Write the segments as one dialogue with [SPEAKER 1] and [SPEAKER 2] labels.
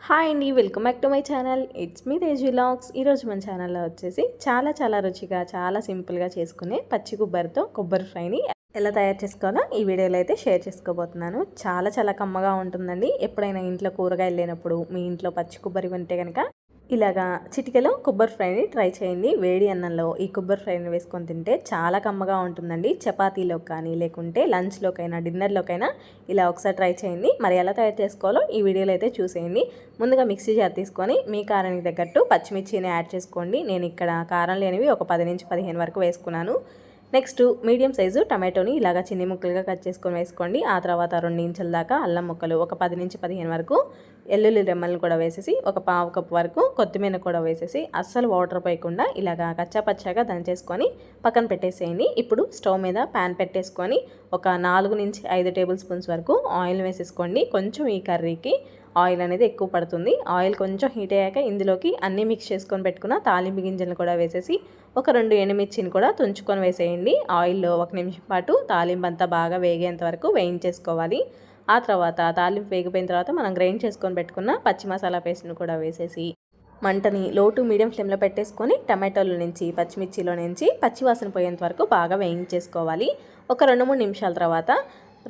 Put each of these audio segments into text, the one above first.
[SPEAKER 1] Hi అండి welcome back to my channel. It's me Tej vlogs ఈరోజు మన ఛానల్లో వచ్చేసి చాలా చాలా రుచిగా చాలా సింపుల్గా చేసుకునే పచ్చి కొబ్బరితో కొబ్బరి ఫ్రైని ఎలా తయారు చేసుకోవాలో ఈ వీడియోలో అయితే షేర్ చేసుకోబోతున్నాను. చాలా చాలా కమ్మగా ఉంటుందండి. ఎప్పుడైనా ఇంట్లో కూరగాయలు లేనప్పుడు మీ ఇంట్లో పచ్చి కొబ్బరి ఉంటే కనుక ఇలాగా చిటికలో కొబ్బరి ఫ్రైని ట్రై చేయండి. వేడి అన్నంలో ఈ కొబ్బరి ఫ్రైని వేసుకొని తింటే చాలా కమ్మగా ఉంటుందండి. చపాతీలో కానీ లేకుంటే లంచ్లోకైనా డిన్నర్లోకైనా ఇలా ఒకసారి ట్రై చేయండి. మరి ఎలా తయారు చేసుకోవాలో ఈ వీడియోలో అయితే చూసేయండి. ముందుగా మిక్సీ జార్ తీసుకొని మీ కారానికి తగ్గట్టు పచ్చిమిర్చిని యాడ్ చేసుకోండి. నేను ఇక్కడ కారం లేనివి ఒక పది నుంచి పదిహేను వరకు వేసుకున్నాను. నెక్స్ట్ మీడియం సైజు టమాటోని ఇలాగ చిన్ని ముక్కలుగా కట్ చేసుకొని వేసుకోండి. ఆ తర్వాత రెండు ఇంచుల దాకా అల్లం ముక్కలు ఒక పది నుంచి పదిహేను వరకు ఎల్లుల్లి రెమ్మలను కూడా వేసేసి ఒక పావు కప్ వరకు కొత్తిమీర కూడా వేసేసి అస్సలు వాటర్ పోయకుండా ఇలాగా కచ్చాపచ్చాగా దంచేసుకొని పక్కన పెట్టేసేయండి. ఇప్పుడు స్టవ్ మీద ప్యాన్ పెట్టేసుకొని ఒక నాలుగు నుంచి ఐదు టేబుల్ స్పూన్స్ వరకు ఆయిల్ వేసేసుకోండి. కొంచెం ఈ కర్రీకి ఆయిల్ అనేది ఎక్కువ పడుతుంది. ఆయిల్ కొంచెం హీట్ అయ్యాక ఇందులోకి అన్నీ మిక్స్ చేసుకొని పెట్టుకున్న తాలింపు గింజలను కూడా వేసేసి ఒక రెండు ఎండుమిర్చిని కూడా తుంచుకొని వేసేయండి. ఆయిల్లో ఒక నిమిషం పాటు తాలింపు అంతా బాగా వేగేంత వరకు వేయించేసుకోవాలి. ఆ తర్వాత తాలింపు వేగిపోయిన తర్వాత మనం గ్రైండ్ చేసుకొని పెట్టుకున్న పచ్చి మసాలా పేస్ట్ను కూడా వేసేసి మంటని లో టు మీడియం ఫ్లేమ్లో పెట్టేసుకొని టమాటోల నుంచి పచ్చిమిర్చిలో నుంచి పచ్చివాసన పోయేంత వరకు బాగా వేయించేసుకోవాలి. ఒక రెండు మూడు నిమిషాల తర్వాత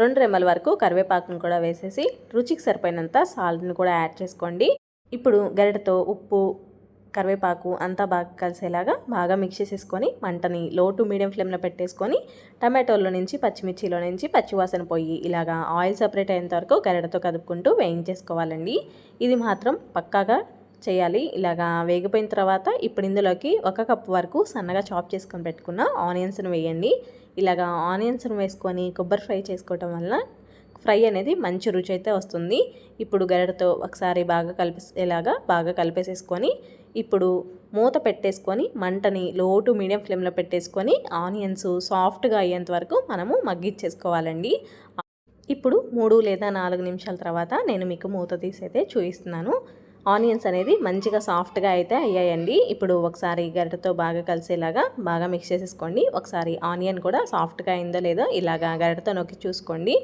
[SPEAKER 1] రెండు రెమ్మల వరకు కరివేపాకును కూడా వేసేసి రుచికి సరిపోయినంత సాల్ట్ని కూడా యాడ్ చేసుకోండి. ఇప్పుడు గరిటతో ఉప్పు కరివేపాకు అంతా బాగా కలిసేలాగా బాగా మిక్స్ చేసేసుకొని మంటని లో టు మీడియం ఫ్లేమ్లో పెట్టేసుకొని టమాటోలో నుంచి పచ్చిమిర్చిలో నుంచి పచ్చివాసన పోయి ఇలాగా ఆయిల్ సపరేట్ అయ్యేంత వరకు గరిటతో కదుపుకుంటూ వేయించేసుకోవాలండి. ఇది మాత్రం పక్కాగా చేయాలి. ఇలాగా వేగిపోయిన తర్వాత ఇప్పుడు ఇందులోకి ఒక కప్పు వరకు సన్నగా చాప్ చేసుకొని పెట్టుకున్న ఆనియన్స్ని వేయండి. ఇలాగా ఆనియన్స్ని వేసుకొని కొబ్బరి ఫ్రై చేసుకోవటం వల్ల ఫ్రై అనేది మంచి రుచి అయితే వస్తుంది. ఇప్పుడు గరిటతో ఒకసారి బాగా కలిపేలాగా బాగా కలిపేసేసుకొని ఇప్పుడు మూత పెట్టేసుకొని మంటని లో టు మీడియం ఫ్లేమ్లో పెట్టేసుకొని ఆనియన్స్ సాఫ్ట్గా అయ్యేంత వరకు మనము మగ్గిచ్చేసుకోవాలండి. ఇప్పుడు మూడు లేదా నాలుగు నిమిషాల తర్వాత నేను మీకు మూత తీసి అయితే చూపిస్తున్నాను. ఆనియన్స్ అనేది మంచిగా సాఫ్ట్గా అయితే అయ్యాయండి. ఇప్పుడు ఒకసారి గరిటతో బాగా కలిసేలాగా బాగా మిక్స్ చేసేసుకోండి. ఒకసారి ఆనియన్ కూడా సాఫ్ట్గా అయిందో లేదో ఇలాగా గరిటతో నొక్కి చూసుకోండి.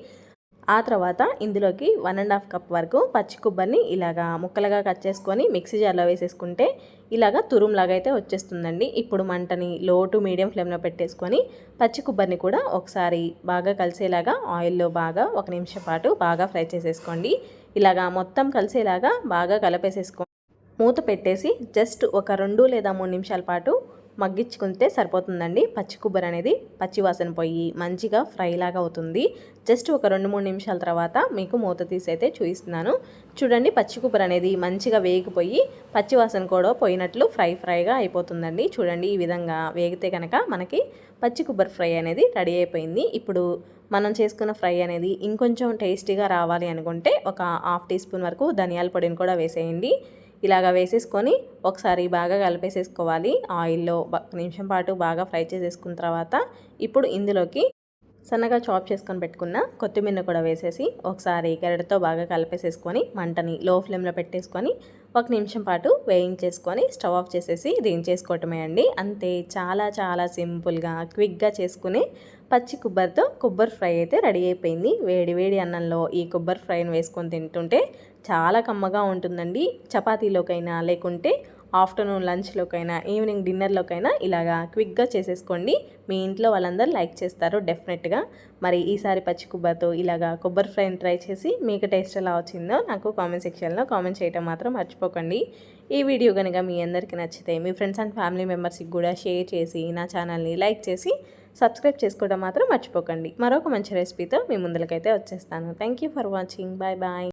[SPEAKER 1] ఆ తర్వాత ఇందులోకి వన్ అండ్ హాఫ్ కప్ వరకు పచ్చి కొబ్బరిని ఇలాగా ముక్కలుగా కట్ చేసుకొని మిక్సీ జార్లో వేసేసుకుంటే ఇలాగా తురుములాగా అయితే వచ్చేస్తుందండి. ఇప్పుడు మంటని లో టు మీడియం ఫ్లేమ్లో పెట్టేసుకొని పచ్చి కొబ్బరిని కూడా ఒకసారి బాగా కలిసేలాగా ఆయిల్లో బాగా ఒక నిమిషం పాటు బాగా ఫ్రై చేసేసుకోండి. ఇలాగా మొత్తం కలిసేలాగా బాగా కలిపేసేసుకోండి మూత పెట్టేసి జస్ట్ ఒక రెండు లేదా మూడు నిమిషాల పాటు మగ్గించుకుంటే సరిపోతుందండి. పచ్చి కొబ్బరి అనేది పచ్చివాసన పోయి మంచిగా ఫ్రై లాగా అవుతుంది. జస్ట్ ఒక రెండు మూడు నిమిషాల తర్వాత మీకు మూత తీసి అయితే చూపిస్తున్నాను. చూడండి పచ్చి కొబ్బరి అనేది మంచిగా వేగిపోయి పచ్చివాసన కూడా పోయినట్లు ఫ్రై ఫ్రైగా అయిపోతుందండి. చూడండి ఈ విధంగా వేగితే కనుక మనకి పచ్చి కొబ్బరి ఫ్రై అనేది రెడీ అయిపోయింది. ఇప్పుడు మనం చేసుకున్న ఫ్రై అనేది ఇంకొంచెం టేస్టీగా రావాలి అనుకుంటే ఒక హాఫ్ టీ స్పూన్ వరకు ధనియాల పొడిని కూడా వేసేయండి. ఇలాగ వేసేసుకొని ఒకసారి బాగా కలిపేసేసుకోవాలి. ఆయిల్లో ఒక నిమిషం పాటు బాగా ఫ్రై చేసేసుకున్న తర్వాత ఇప్పుడు ఇందులోకి సన్నగా చాప్ చేసుకొని పెట్టుకున్న కొత్తిమీర కూడా వేసేసి ఒకసారి గరిటతో బాగా కలిపేసేసుకొని మంటని లో ఫ్లేమ్లో పెట్టేసుకొని ఒక నిమిషం పాటు వేయించేసుకొని స్టవ్ ఆఫ్ చేసేసి దించేసుకోవటమే అండి. అంతే చాలా చాలా సింపుల్గా క్విక్గా చేసుకుని పచ్చి కొబ్బరితో కొబ్బరి ఫ్రై అయితే రెడీ అయిపోయింది. వేడి వేడి అన్నంలో ఈ కొబ్బరి ఫ్రైని వేసుకొని తింటుంటే చాలా కమ్మగా ఉంటుందండి. చపాతీలోకైనా లేకుంటే ఆఫ్టర్నూన్ లంచ్లోకైనా ఈవినింగ్ డిన్నర్లోకైనా ఇలాగా క్విక్గా చేసేసుకోండి. మీ ఇంట్లో వాళ్ళందరూ లైక్ చేస్తారు డెఫినెట్గా. మరి ఈసారి పచ్చి కొబ్బరితో ఇలాగా కొబ్బరి ఫ్రైని ట్రై చేసి మీకు టేస్ట్ ఎలా వచ్చిందో నాకు కామెంట్ సెక్షన్లో కామెంట్ చేయడం మాత్రం మర్చిపోకండి. ఈ వీడియో కనుక మీ అందరికీ నచ్చితే మీ ఫ్రెండ్స్ అండ్ ఫ్యామిలీ మెంబర్స్కి కూడా షేర్ చేసి నా ఛానల్ని లైక్ చేసి సబ్స్క్రైబ్ చేసుకోవడం మాత్రం మర్చిపోకండి. మరొక మంచి రెసిపీతో మీ ముందులకైతే వచ్చేస్తాను. Thank for watching. Bye bye.